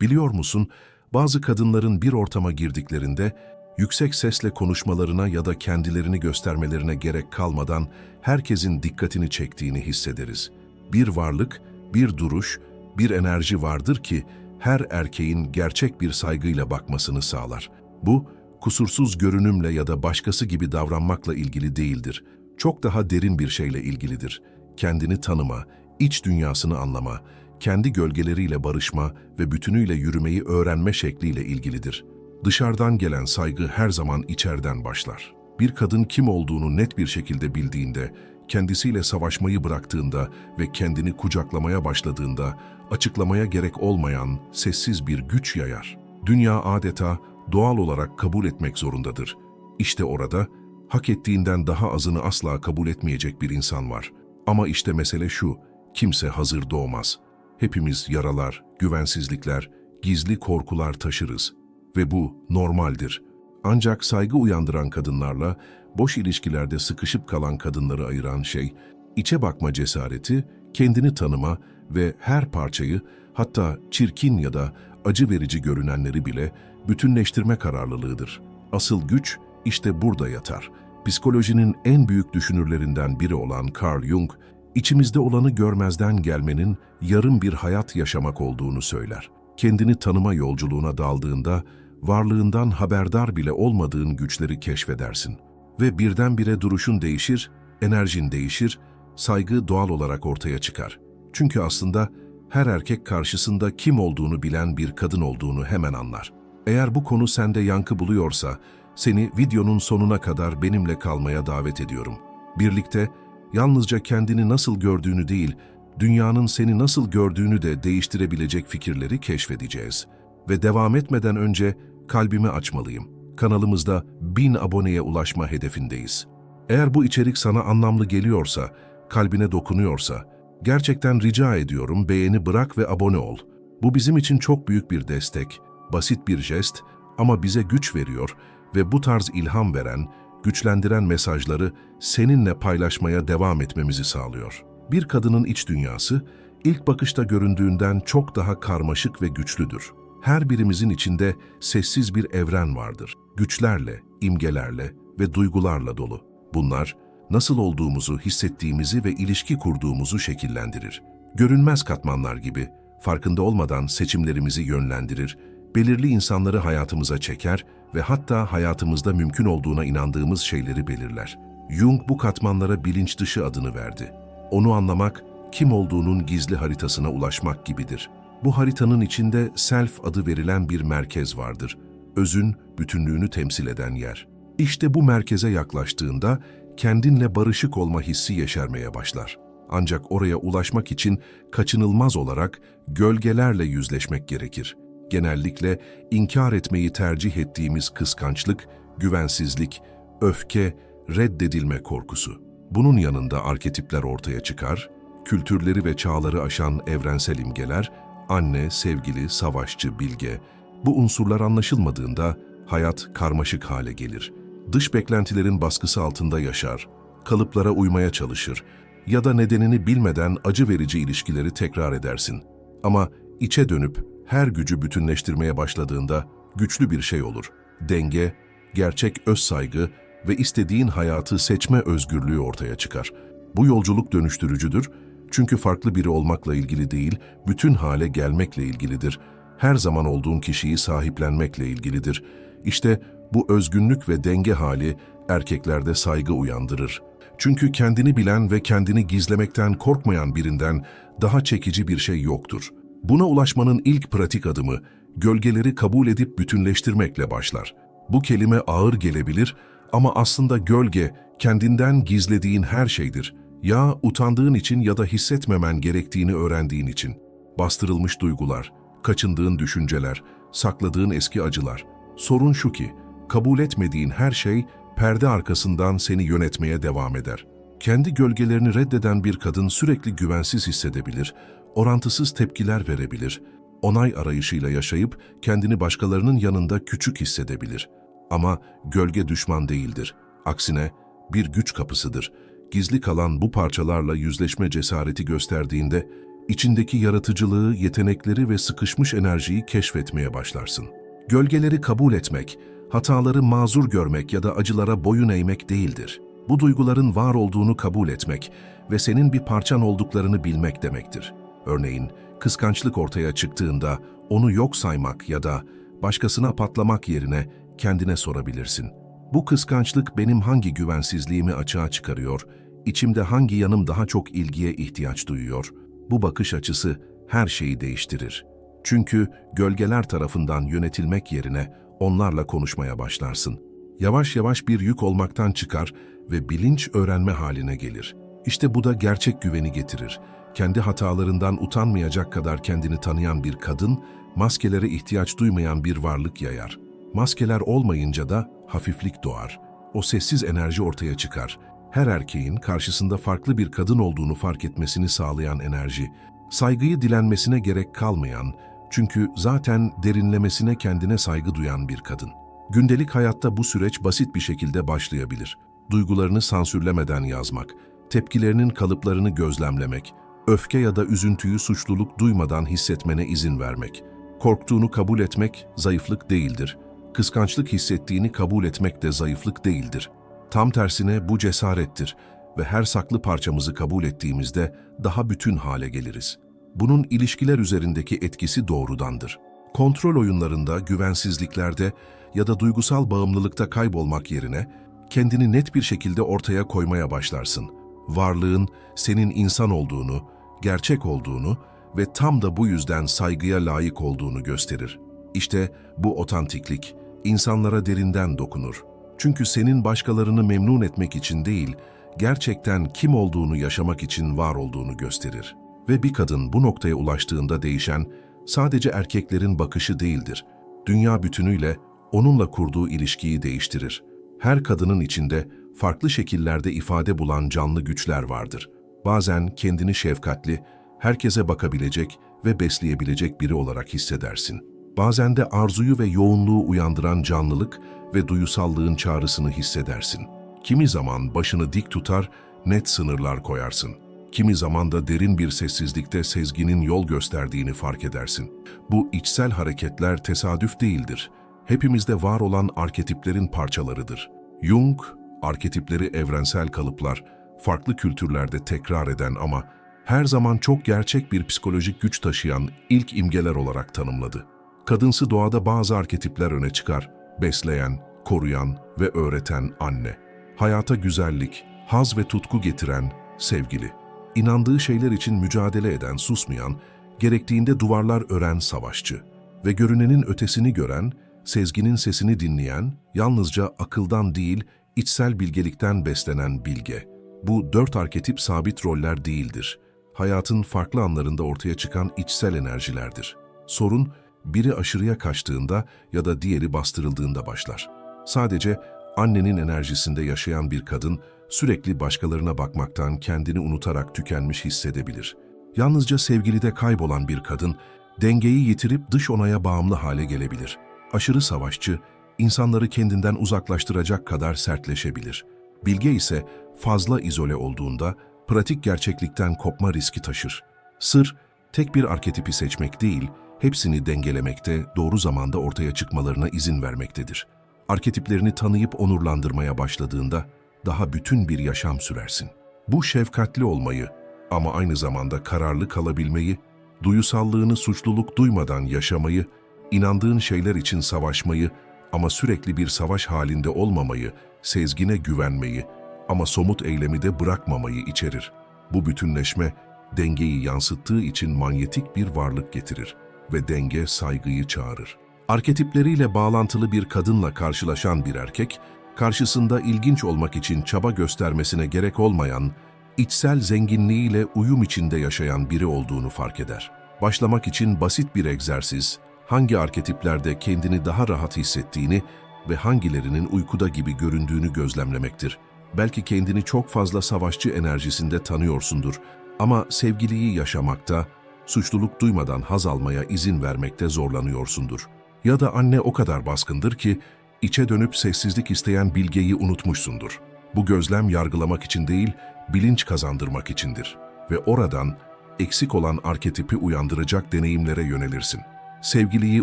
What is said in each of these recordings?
Biliyor musun, bazı kadınların bir ortama girdiklerinde yüksek sesle konuşmalarına ya da kendilerini göstermelerine gerek kalmadan herkesin dikkatini çektiğini hissederiz. Bir varlık, bir duruş, bir enerji vardır ki her erkeğin gerçek bir saygıyla bakmasını sağlar. Bu, kusursuz görünümle ya da başkası gibi davranmakla ilgili değildir. Çok daha derin bir şeyle ilgilidir. Kendini tanıma, iç dünyasını anlama, kendi gölgeleriyle barışma ve bütünüyle yürümeyi öğrenme şekliyle ilgilidir. Dışarıdan gelen saygı her zaman içeriden başlar. Bir kadın kim olduğunu net bir şekilde bildiğinde, kendisiyle savaşmayı bıraktığında ve kendini kucaklamaya başladığında açıklamaya gerek olmayan sessiz bir güç yayar. Dünya adeta doğal olarak kabul etmek zorundadır. İşte orada hak ettiğinden daha azını asla kabul etmeyecek bir insan var. Ama işte mesele şu, kimse hazır doğmaz. Hepimiz yaralar, güvensizlikler, gizli korkular taşırız. Ve bu normaldir. Ancak saygı uyandıran kadınlarla boş ilişkilerde sıkışıp kalan kadınları ayıran şey, içe bakma cesareti, kendini tanıma ve her parçayı, hatta çirkin ya da acı verici görünenleri bile bütünleştirme kararlılığıdır. Asıl güç işte burada yatar. Psikolojinin en büyük düşünürlerinden biri olan Carl Jung, içimizde olanı görmezden gelmenin yarım bir hayat yaşamak olduğunu söyler. Kendini tanıma yolculuğuna daldığında, varlığından haberdar bile olmadığın güçleri keşfedersin. Ve birdenbire duruşun değişir, enerjin değişir, saygı doğal olarak ortaya çıkar. Çünkü aslında her erkek karşısında kim olduğunu bilen bir kadın olduğunu hemen anlar. Eğer bu konu sende yankı buluyorsa, seni videonun sonuna kadar benimle kalmaya davet ediyorum. Birlikte yalnızca kendini nasıl gördüğünü değil, dünyanın seni nasıl gördüğünü de değiştirebilecek fikirleri keşfedeceğiz. Ve devam etmeden önce kalbimi açmalıyım. Kanalımızda 1000 aboneye ulaşma hedefindeyiz. Eğer bu içerik sana anlamlı geliyorsa, kalbine dokunuyorsa, gerçekten rica ediyorum beğeni bırak ve abone ol. Bu bizim için çok büyük bir destek, basit bir jest ama bize güç veriyor ve bu tarz ilham veren, güçlendiren mesajları seninle paylaşmaya devam etmemizi sağlıyor. Bir kadının iç dünyası, ilk bakışta göründüğünden çok daha karmaşık ve güçlüdür. Her birimizin içinde sessiz bir evren vardır. Güçlerle, imgelerle ve duygularla dolu. Bunlar, nasıl olduğumuzu, hissettiğimizi ve ilişki kurduğumuzu şekillendirir. Görünmez katmanlar gibi, farkında olmadan seçimlerimizi yönlendirir, belirli insanları hayatımıza çeker ve hatta hayatımızda mümkün olduğuna inandığımız şeyleri belirler. Jung bu katmanlara bilinç dışı adını verdi. Onu anlamak, kim olduğunun gizli haritasına ulaşmak gibidir. Bu haritanın içinde self adı verilen bir merkez vardır. Özün, bütünlüğünü temsil eden yer. İşte bu merkeze yaklaştığında kendinle barışık olma hissi yeşermeye başlar. Ancak oraya ulaşmak için kaçınılmaz olarak gölgelerle yüzleşmek gerekir. Genellikle inkar etmeyi tercih ettiğimiz kıskançlık, güvensizlik, öfke, reddedilme korkusu. Bunun yanında arketipler ortaya çıkar, kültürleri ve çağları aşan evrensel imgeler, anne, sevgili, savaşçı, bilge. Bu unsurlar anlaşılmadığında hayat karmaşık hale gelir. Dış beklentilerin baskısı altında yaşar, kalıplara uymaya çalışır ya da nedenini bilmeden acı verici ilişkileri tekrar edersin. Ama içe dönüp her gücü bütünleştirmeye başladığında güçlü bir şey olur. Denge, gerçek öz saygı ve istediğin hayatı seçme özgürlüğü ortaya çıkar. Bu yolculuk dönüştürücüdür çünkü farklı biri olmakla ilgili değil, bütün hale gelmekle ilgilidir. Her zaman olduğun kişiyi sahiplenmekle ilgilidir. İşte bu özgünlük ve denge hali erkeklerde saygı uyandırır. Çünkü kendini bilen ve kendini gizlemekten korkmayan birinden daha çekici bir şey yoktur. Buna ulaşmanın ilk pratik adımı, gölgeleri kabul edip bütünleştirmekle başlar. Bu kelime ağır gelebilir ama aslında gölge, kendinden gizlediğin her şeydir. Ya utandığın için ya da hissetmemen gerektiğini öğrendiğin için. Bastırılmış duygular, kaçındığın düşünceler, sakladığın eski acılar. Sorun şu ki, kabul etmediğin her şey perde arkasından seni yönetmeye devam eder. Kendi gölgelerini reddeden bir kadın sürekli güvensiz hissedebilir, orantısız tepkiler verebilir, onay arayışıyla yaşayıp kendini başkalarının yanında küçük hissedebilir. Ama gölge düşman değildir. Aksine bir güç kapısıdır. Gizli kalan bu parçalarla yüzleşme cesareti gösterdiğinde İçindeki yaratıcılığı, yetenekleri ve sıkışmış enerjiyi keşfetmeye başlarsın. Gölgeleri kabul etmek, hataları mazur görmek ya da acılara boyun eğmek değildir. Bu duyguların var olduğunu kabul etmek ve senin bir parçan olduklarını bilmek demektir. Örneğin, kıskançlık ortaya çıktığında onu yok saymak ya da başkasına patlamak yerine kendine sorabilirsin. Bu kıskançlık benim hangi güvensizliğimi açığa çıkarıyor, içimde hangi yanım daha çok ilgiye ihtiyaç duyuyor? Bu bakış açısı her şeyi değiştirir. Çünkü gölgeler tarafından yönetilmek yerine onlarla konuşmaya başlarsın. Yavaş yavaş bir yük olmaktan çıkar ve bilinç öğrenme haline gelir. İşte bu da gerçek güveni getirir. Kendi hatalarından utanmayacak kadar kendini tanıyan bir kadın, maskelere ihtiyaç duymayan bir varlık yayar. Maskeler olmayınca da hafiflik doğar. O sessiz enerji ortaya çıkar. Her erkeğin karşısında farklı bir kadın olduğunu fark etmesini sağlayan enerji. Saygıyı dilenmesine gerek kalmayan, çünkü zaten derinlemesine kendine saygı duyan bir kadın. Gündelik hayatta bu süreç basit bir şekilde başlayabilir. Duygularını sansürlemeden yazmak, tepkilerinin kalıplarını gözlemlemek, öfke ya da üzüntüyü suçluluk duymadan hissetmene izin vermek. Korktuğunu kabul etmek zayıflık değildir. Kıskançlık hissettiğini kabul etmek de zayıflık değildir. Tam tersine bu cesarettir ve her saklı parçamızı kabul ettiğimizde daha bütün hale geliriz. Bunun ilişkiler üzerindeki etkisi doğrudandır. Kontrol oyunlarında, güvensizliklerde ya da duygusal bağımlılıkta kaybolmak yerine kendini net bir şekilde ortaya koymaya başlarsın. Varlığın senin insan olduğunu, gerçek olduğunu ve tam da bu yüzden saygıya layık olduğunu gösterir. İşte bu otantiklik insanlara derinden dokunur. Çünkü senin başkalarını memnun etmek için değil, gerçekten kim olduğunu yaşamak için var olduğunu gösterir. Ve bir kadın bu noktaya ulaştığında değişen sadece erkeklerin bakışı değildir. Dünya bütünüyle onunla kurduğu ilişkiyi değiştirir. Her kadının içinde farklı şekillerde ifade bulan canlı güçler vardır. Bazen kendini şefkatli, herkese bakabilecek ve besleyebilecek biri olarak hissedersin. Bazen de arzuyu ve yoğunluğu uyandıran canlılık ve duyusallığın çağrısını hissedersin. Kimi zaman başını dik tutar, net sınırlar koyarsın. Kimi zaman da derin bir sessizlikte sezginin yol gösterdiğini fark edersin. Bu içsel hareketler tesadüf değildir. Hepimizde var olan arketiplerin parçalarıdır. Jung, arketipleri evrensel kalıplar, farklı kültürlerde tekrar eden ama her zaman çok gerçek bir psikolojik güç taşıyan ilk imgeler olarak tanımladı. Kadınsı doğada bazı arketipler öne çıkar. Besleyen, koruyan ve öğreten anne. Hayata güzellik, haz ve tutku getiren sevgili. İnandığı şeyler için mücadele eden, susmayan, gerektiğinde duvarlar ören savaşçı. Ve görünenin ötesini gören, sezginin sesini dinleyen, yalnızca akıldan değil, içsel bilgelikten beslenen bilge. Bu dört arketip sabit roller değildir. Hayatın farklı anlarında ortaya çıkan içsel enerjilerdir. Sorun, biri aşırıya kaçtığında ya da diğeri bastırıldığında başlar. Sadece annenin enerjisinde yaşayan bir kadın sürekli başkalarına bakmaktan kendini unutarak tükenmiş hissedebilir. Yalnızca sevgilide kaybolan bir kadın dengeyi yitirip dış onaya bağımlı hale gelebilir. Aşırı savaşçı insanları kendinden uzaklaştıracak kadar sertleşebilir. Bilge ise fazla izole olduğunda pratik gerçeklikten kopma riski taşır. Sır, tek bir arketipi seçmek değil, hepsini dengelemekte, doğru zamanda ortaya çıkmalarına izin vermektedir. Arketiplerini tanıyıp onurlandırmaya başladığında daha bütün bir yaşam sürersin. Bu şefkatli olmayı ama aynı zamanda kararlı kalabilmeyi, duyusallığını suçluluk duymadan yaşamayı, inandığın şeyler için savaşmayı ama sürekli bir savaş halinde olmamayı, sezgine güvenmeyi ama somut eylemi de bırakmamayı içerir. Bu bütünleşme, dengeyi yansıttığı için manyetik bir varlık getirir ve denge saygıyı çağırır. Arketipleriyle bağlantılı bir kadınla karşılaşan bir erkek, karşısında ilginç olmak için çaba göstermesine gerek olmayan, içsel zenginliğiyle uyum içinde yaşayan biri olduğunu fark eder. Başlamak için basit bir egzersiz, hangi arketiplerde kendini daha rahat hissettiğini ve hangilerinin uykuda gibi göründüğünü gözlemlemektir. Belki kendini çok fazla savaşçı enerjisinde tanıyorsundur ama sevgiliyi yaşamakta, suçluluk duymadan haz almaya izin vermekte zorlanıyorsundur. Ya da anne o kadar baskındır ki, içe dönüp sessizlik isteyen bilgeyi unutmuşsundur. Bu gözlem yargılamak için değil, bilinç kazandırmak içindir. Ve oradan eksik olan arketipi uyandıracak deneyimlere yönelirsin. Sevgiliyi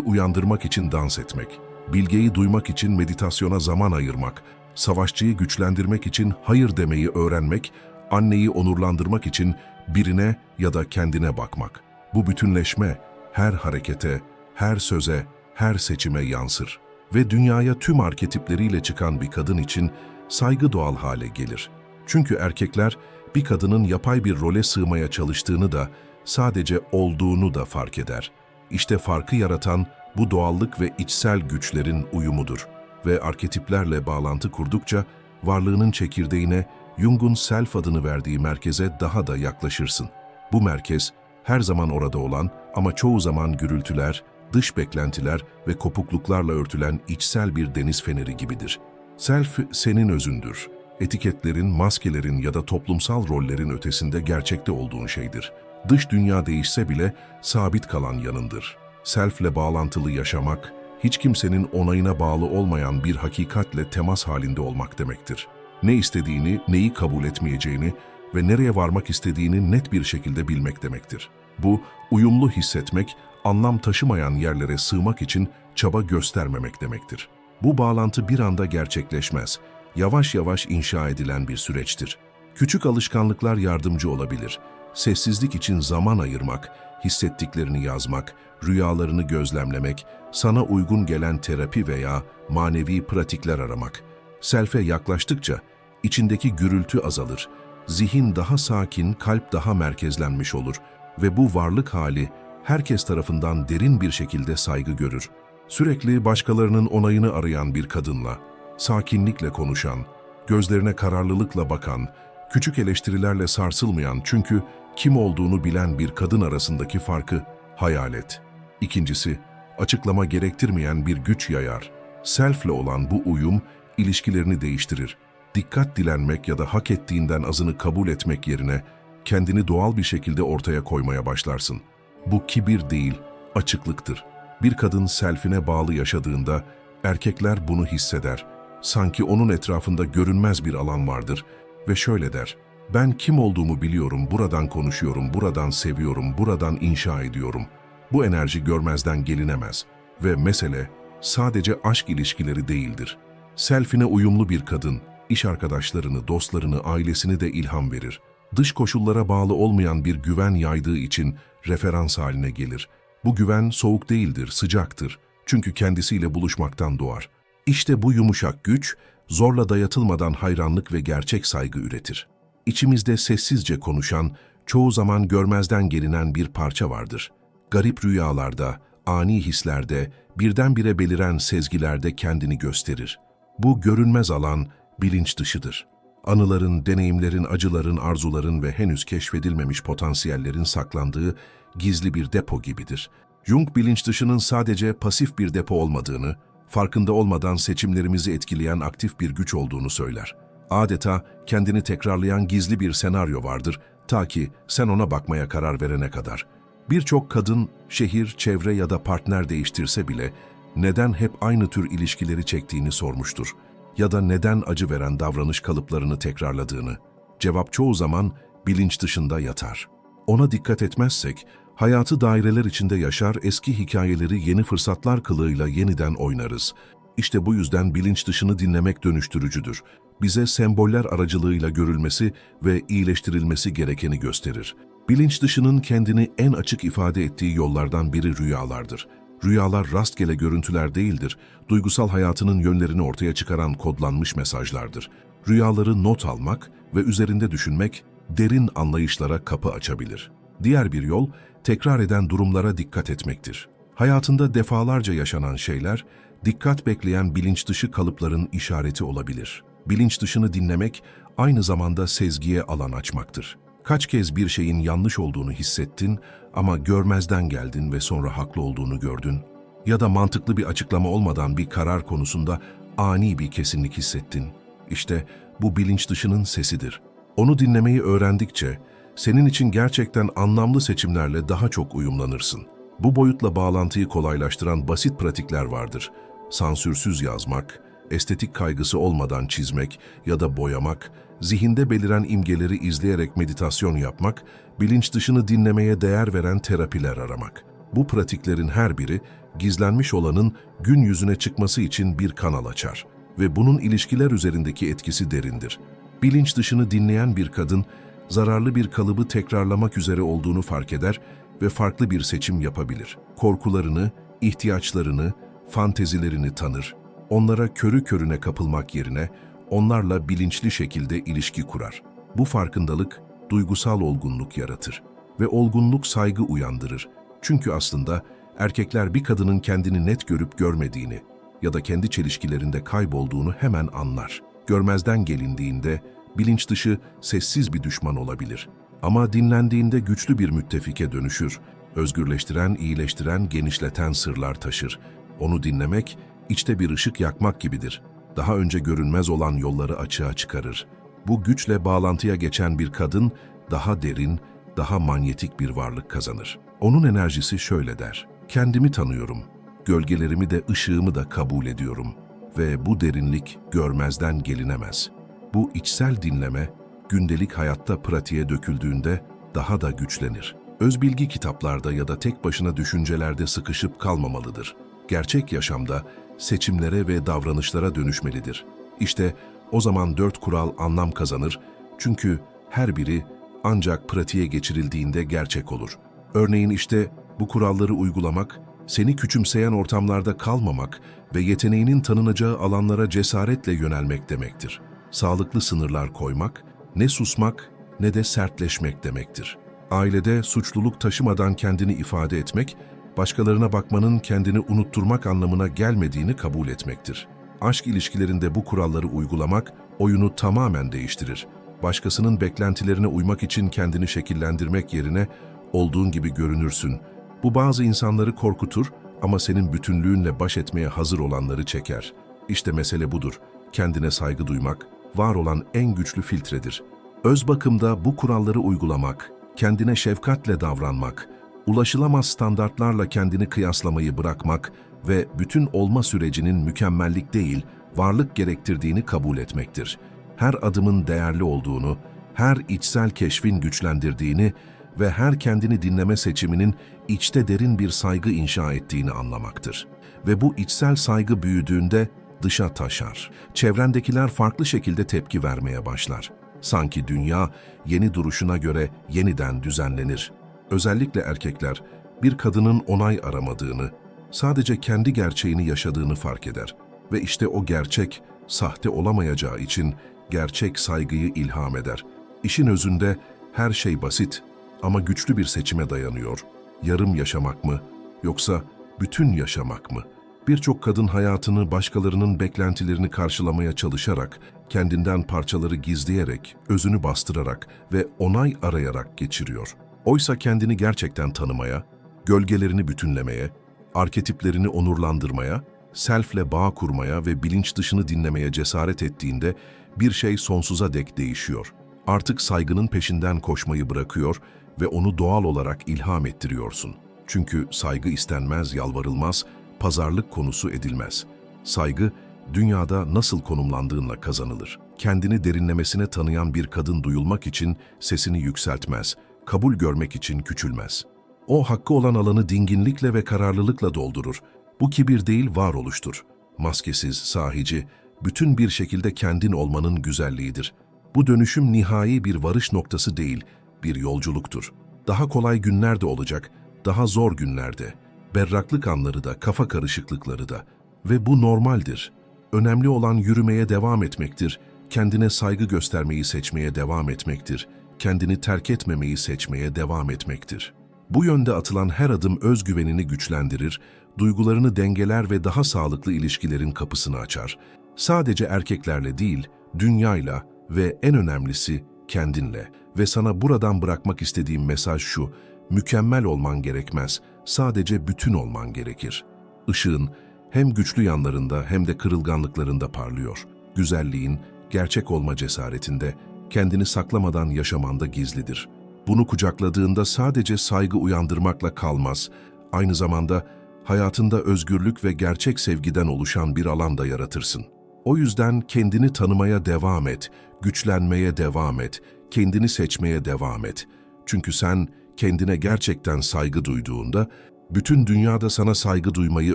uyandırmak için dans etmek, bilgeyi duymak için meditasyona zaman ayırmak, savaşçıyı güçlendirmek için hayır demeyi öğrenmek, anneyi onurlandırmak için birine ya da kendine bakmak. Bu bütünleşme her harekete, her söze, her seçime yansır ve dünyaya tüm arketipleriyle çıkan bir kadın için saygı doğal hale gelir. Çünkü erkekler bir kadının yapay bir role sığmaya çalıştığını da sadece olduğunu da fark eder. İşte farkı yaratan bu doğallık ve içsel güçlerin uyumudur ve arketiplerle bağlantı kurdukça varlığının çekirdeğine Jung'un self adını verdiği merkeze daha da yaklaşırsın. Bu merkez her zaman orada olan ama çoğu zaman gürültüler, dış beklentiler ve kopukluklarla örtülen içsel bir deniz feneri gibidir. Self senin özündür. Etiketlerin, maskelerin ya da toplumsal rollerin ötesinde gerçekte olduğun şeydir. Dış dünya değişse bile sabit kalan yanındır. Self'le bağlantılı yaşamak, hiç kimsenin onayına bağlı olmayan bir hakikatle temas halinde olmak demektir. Ne istediğini, neyi kabul etmeyeceğini ve nereye varmak istediğini net bir şekilde bilmek demektir. Bu, uyumlu hissetmek, anlam taşımayan yerlere sığmak için çaba göstermemek demektir. Bu bağlantı bir anda gerçekleşmez. Yavaş yavaş inşa edilen bir süreçtir. Küçük alışkanlıklar yardımcı olabilir. Sessizlik için zaman ayırmak, hissettiklerini yazmak, rüyalarını gözlemlemek, sana uygun gelen terapi veya manevi pratikler aramak. Selfe yaklaştıkça içindeki gürültü azalır, zihin daha sakin, kalp daha merkezlenmiş olur ve bu varlık hali herkes tarafından derin bir şekilde saygı görür. Sürekli başkalarının onayını arayan bir kadınla, sakinlikle konuşan, gözlerine kararlılıkla bakan, küçük eleştirilerle sarsılmayan çünkü kim olduğunu bilen bir kadın arasındaki farkı hayal et. İkincisi, açıklama gerektirmeyen bir güç yayar. Self'le olan bu uyum ilişkilerini değiştirir. Dikkat dilenmek ya da hak ettiğinden azını kabul etmek yerine kendini doğal bir şekilde ortaya koymaya başlarsın. Bu kibir değil, açıklıktır. Bir kadın selfine bağlı yaşadığında erkekler bunu hisseder. Sanki onun etrafında görünmez bir alan vardır ve şöyle der. Ben kim olduğumu biliyorum, buradan konuşuyorum, buradan seviyorum, buradan inşa ediyorum. Bu enerji görmezden gelinemez ve mesele sadece aşk ilişkileri değildir. Selfine uyumlu bir kadın, iş arkadaşlarını, dostlarını, ailesini de ilham verir. Dış koşullara bağlı olmayan bir güven yaydığı için referans haline gelir. Bu güven soğuk değildir, sıcaktır. Çünkü kendisiyle buluşmaktan doğar. İşte bu yumuşak güç, zorla dayatılmadan hayranlık ve gerçek saygı üretir. İçimizde sessizce konuşan, çoğu zaman görmezden gelinen bir parça vardır. Garip rüyalarda, ani hislerde, birdenbire beliren sezgilerde kendini gösterir. Bu görünmez alan bilinç dışıdır. Anıların, deneyimlerin, acıların, arzuların ve henüz keşfedilmemiş potansiyellerin saklandığı gizli bir depo gibidir. Jung bilinç dışının sadece pasif bir depo olmadığını, farkında olmadan seçimlerimizi etkileyen aktif bir güç olduğunu söyler. Adeta kendini tekrarlayan gizli bir senaryo vardır ta ki sen ona bakmaya karar verene kadar. Birçok kadın, şehir, çevre ya da partner değiştirse bile neden hep aynı tür ilişkileri çektiğini sormuştur ya da neden acı veren davranış kalıplarını tekrarladığını. Cevap çoğu zaman bilinç dışında yatar. Ona dikkat etmezsek, hayatı daireler içinde yaşar, eski hikayeleri yeni fırsatlar kılığıyla yeniden oynarız. İşte bu yüzden bilinç dışını dinlemek dönüştürücüdür. Bize semboller aracılığıyla görülmesi ve iyileştirilmesi gerekeni gösterir. Bilinç dışının kendini en açık ifade ettiği yollardan biri rüyalardır. Rüyalar rastgele görüntüler değildir, duygusal hayatının yönlerini ortaya çıkaran kodlanmış mesajlardır. Rüyaları not almak ve üzerinde düşünmek derin anlayışlara kapı açabilir. Diğer bir yol, tekrar eden durumlara dikkat etmektir. Hayatında defalarca yaşanan şeyler, dikkat bekleyen bilinç dışı kalıpların işareti olabilir. Bilinç dışını dinlemek, aynı zamanda sezgiye alan açmaktır. Kaç kez bir şeyin yanlış olduğunu hissettin ama görmezden geldin ve sonra haklı olduğunu gördün? Ya da mantıklı bir açıklama olmadan bir karar konusunda ani bir kesinlik hissettin? İşte bu bilinç dışının sesidir. Onu dinlemeyi öğrendikçe senin için gerçekten anlamlı seçimlerle daha çok uyumlanırsın. Bu boyutla bağlantıyı kolaylaştıran basit pratikler vardır. Sansürsüz yazmak, estetik kaygısı olmadan çizmek ya da boyamak, zihinde beliren imgeleri izleyerek meditasyon yapmak, bilinç dışını dinlemeye değer veren terapiler aramak. Bu pratiklerin her biri gizlenmiş olanın gün yüzüne çıkması için bir kanal açar ve bunun ilişkiler üzerindeki etkisi derindir. Bilinç dışını dinleyen bir kadın, zararlı bir kalıbı tekrarlamak üzere olduğunu fark eder ve farklı bir seçim yapabilir. Korkularını, ihtiyaçlarını, fantezilerini tanır, onlara körü körüne kapılmak yerine onlarla bilinçli şekilde ilişki kurar. Bu farkındalık duygusal olgunluk yaratır ve olgunluk saygı uyandırır. Çünkü aslında erkekler bir kadının kendini net görüp görmediğini ya da kendi çelişkilerinde kaybolduğunu hemen anlar. Görmezden gelindiğinde bilinç dışı sessiz bir düşman olabilir. Ama dinlendiğinde güçlü bir müttefike dönüşür. Özgürleştiren, iyileştiren, genişleten sırlar taşır. Onu dinlemek, içte bir ışık yakmak gibidir. Daha önce görünmez olan yolları açığa çıkarır. Bu güçle bağlantıya geçen bir kadın, daha derin, daha manyetik bir varlık kazanır. Onun enerjisi şöyle der. Kendimi tanıyorum. Gölgelerimi de ışığımı da kabul ediyorum. Ve bu derinlik görmezden gelinemez. Bu içsel dinleme, gündelik hayatta pratiğe döküldüğünde daha da güçlenir. Özbilgi kitaplarda ya da tek başına düşüncelerde sıkışıp kalmamalıdır. Gerçek yaşamda seçimlere ve davranışlara dönüşmelidir. İşte o zaman dört kural anlam kazanır çünkü her biri ancak pratiğe geçirildiğinde gerçek olur. Örneğin işte bu kuralları uygulamak, seni küçümseyen ortamlarda kalmamak ve yeteneğinin tanınacağı alanlara cesaretle yönelmek demektir. Sağlıklı sınırlar koymak, ne susmak ne de sertleşmek demektir. Ailede suçluluk taşımadan kendini ifade etmek, başkalarına bakmanın kendini unutturmak anlamına gelmediğini kabul etmektir. Aşk ilişkilerinde bu kuralları uygulamak, oyunu tamamen değiştirir. Başkasının beklentilerine uymak için kendini şekillendirmek yerine olduğun gibi görünürsün. Bu bazı insanları korkutur ama senin bütünlüğünle baş etmeye hazır olanları çeker. İşte mesele budur. Kendine saygı duymak, var olan en güçlü filtredir. Öz bakımda bu kuralları uygulamak, kendine şefkatle davranmak, ulaşılamaz standartlarla kendini kıyaslamayı bırakmak ve bütün olma sürecinin mükemmellik değil, varlık gerektirdiğini kabul etmektir. Her adımın değerli olduğunu, her içsel keşfin güçlendirdiğini ve her kendini dinleme seçiminin içte derin bir saygı inşa ettiğini anlamaktır. Ve bu içsel saygı büyüdüğünde dışa taşar. Çevrendekiler farklı şekilde tepki vermeye başlar. Sanki dünya yeni duruşuna göre yeniden düzenlenir. Özellikle erkekler bir kadının onay aramadığını, sadece kendi gerçeğini yaşadığını fark eder. Ve işte o gerçek, sahte olamayacağı için gerçek saygıyı ilham eder. İşin özünde her şey basit ama güçlü bir seçime dayanıyor. Yarım yaşamak mı yoksa bütün yaşamak mı? Birçok kadın hayatını başkalarının beklentilerini karşılamaya çalışarak, kendinden parçaları gizleyerek, özünü bastırarak ve onay arayarak geçiriyor. Oysa kendini gerçekten tanımaya, gölgelerini bütünlemeye, arketiplerini onurlandırmaya, selfle bağ kurmaya ve bilinç dışını dinlemeye cesaret ettiğinde bir şey sonsuza dek değişiyor. Artık saygının peşinden koşmayı bırakıyor ve onu doğal olarak ilham ettiriyorsun. Çünkü saygı istenmez, yalvarılmaz, pazarlık konusu edilmez. Saygı, dünyada nasıl konumlandığınla kazanılır. Kendini derinlemesine tanıyan bir kadın duyulmak için sesini yükseltmez, kabul görmek için küçülmez. O hakkı olan alanı dinginlikle ve kararlılıkla doldurur. Bu kibir değil varoluştur. Maskesiz, sahici, bütün bir şekilde kendin olmanın güzelliğidir. Bu dönüşüm nihai bir varış noktası değil, bir yolculuktur. Daha kolay günler de olacak, daha zor günlerde. Berraklık anları da, kafa karışıklıkları da. Ve bu normaldir. Önemli olan yürümeye devam etmektir. Kendine saygı göstermeyi seçmeye devam etmektir. Kendini terk etmemeyi seçmeye devam etmektir. Bu yönde atılan her adım özgüvenini güçlendirir, duygularını dengeler ve daha sağlıklı ilişkilerin kapısını açar. Sadece erkeklerle değil, dünyayla ve en önemlisi kendinle. Ve sana buradan bırakmak istediğim mesaj şu, mükemmel olman gerekmez, sadece bütün olman gerekir. Işığın hem güçlü yanlarında hem de kırılganlıklarında parlıyor. Güzelliğin, gerçek olma cesaretinde, kendini saklamadan yaşamanda gizlidir. Bunu kucakladığında sadece saygı uyandırmakla kalmaz, aynı zamanda hayatında özgürlük ve gerçek sevgiden oluşan bir alan da yaratırsın. O yüzden kendini tanımaya devam et, güçlenmeye devam et, kendini seçmeye devam et. Çünkü sen kendine gerçekten saygı duyduğunda, bütün dünyada sana saygı duymayı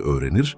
öğrenir